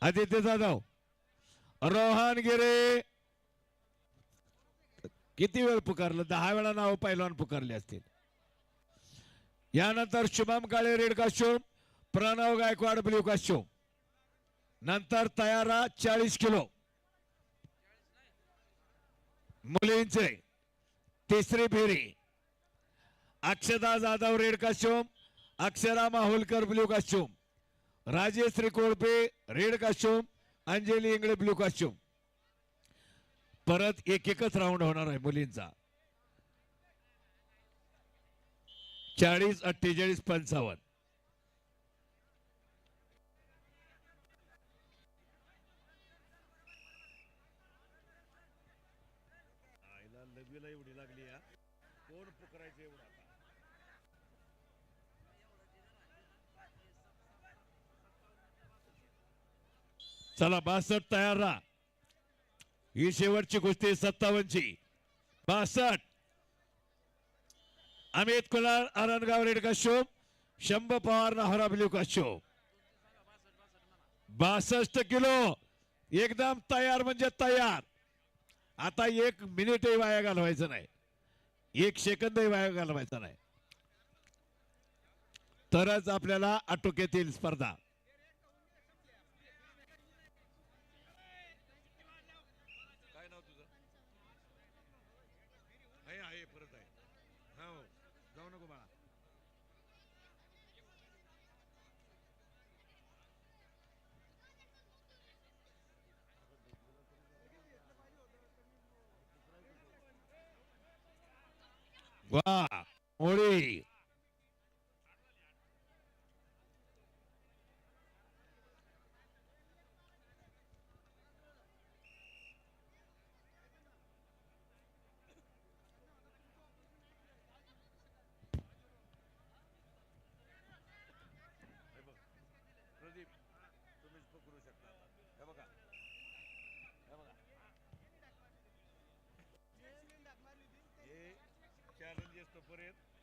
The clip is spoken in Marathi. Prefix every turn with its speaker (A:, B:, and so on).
A: आदित्य जाधव रोहन गिरे. किती वेळ पुकारलं? दहा वेळा नाव पैलवान पुकारले असतील. यानंतर Shubham Kale red costume Pranav Gaikwad blue costume नंतर तयारा चाळीस किलो. मुलींचे. तिसरी फेरी. Akshada Jadhav red costume Akshara Mahulkar blue costume Rajeshri Kolpe red costume Anjali Ingale blue costume परत एक एकच राऊंड होणार आहे मुलींचा. चाळीस अठ्ठेचाळीस पंचावन्न. आईला एवढी लागली या. कोण पुकरायचं एवढा चला बासष्ट तयार राहा. ही शेवटची गोष्टी सत्तावन्नची. बासष्ट. अमित कुलार आनंदगाव रेड काश्योम शंभ पवार नाहरा ब्ल्यू काश्योम बासष्ट किलो. एकदम तयार म्हणजे तयार. आता एक मिनिटही वाया घालवायचं नाही. एक सेकंदही वाया घालवायचा नाही. तरच आपल्याला आटोक्यात येईल स्पर्धा काय नाव तुझं आहे आहे परत आहे हो जाऊ नको बाळा. वा मोळी तुम्हीच पकडू शकता हे बघा. हे बघा हे चॅलेंज तोपर्यंत